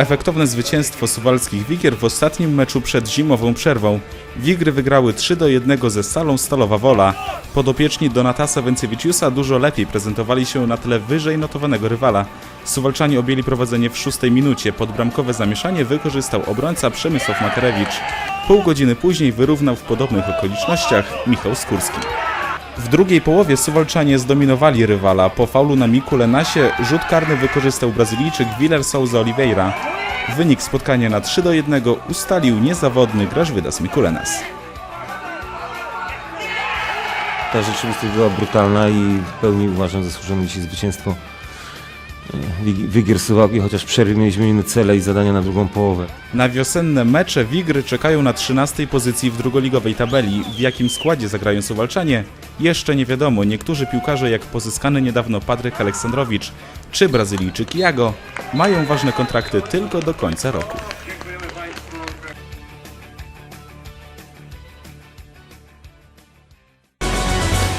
Efektowne zwycięstwo suwalskich Wigier w ostatnim meczu przed zimową przerwą. Wigry wygrały 3 do 1 ze Salą Stalowa Wola. Podopieczni Donatasa Wencewiciusa dużo lepiej prezentowali się na tle wyżej notowanego rywala. Suwalczanie objęli prowadzenie w szóstej minucie. Podbramkowe zamieszanie wykorzystał obrońca Przemysław Makarewicz. Pół godziny później wyrównał w podobnych okolicznościach Michał Skórski. W drugiej połowie Suwalczanie zdominowali rywala. Po faulu na Miku Lenasie rzut karny wykorzystał Brazylijczyk Willer Souza Oliveira. Wynik spotkania na 3 do 1 ustalił niezawodny Grażwydas Mikulenas. Ta rzeczywistość była brutalna i w pełni uważam zasłużone dzisiaj zwycięstwo e, Wig- Wigier Suwałki, chociaż w przerwie mieliśmy inne cele i zadania na drugą połowę. Na wiosenne mecze Wigry czekają na 13 pozycji w drugoligowej tabeli. W jakim składzie zagrają Suwalczanie? Jeszcze nie wiadomo. Niektórzy piłkarze, jak pozyskany niedawno Patryk Aleksandrowicz czy Brazylijczyk Jago, mają ważne kontrakty tylko do końca roku.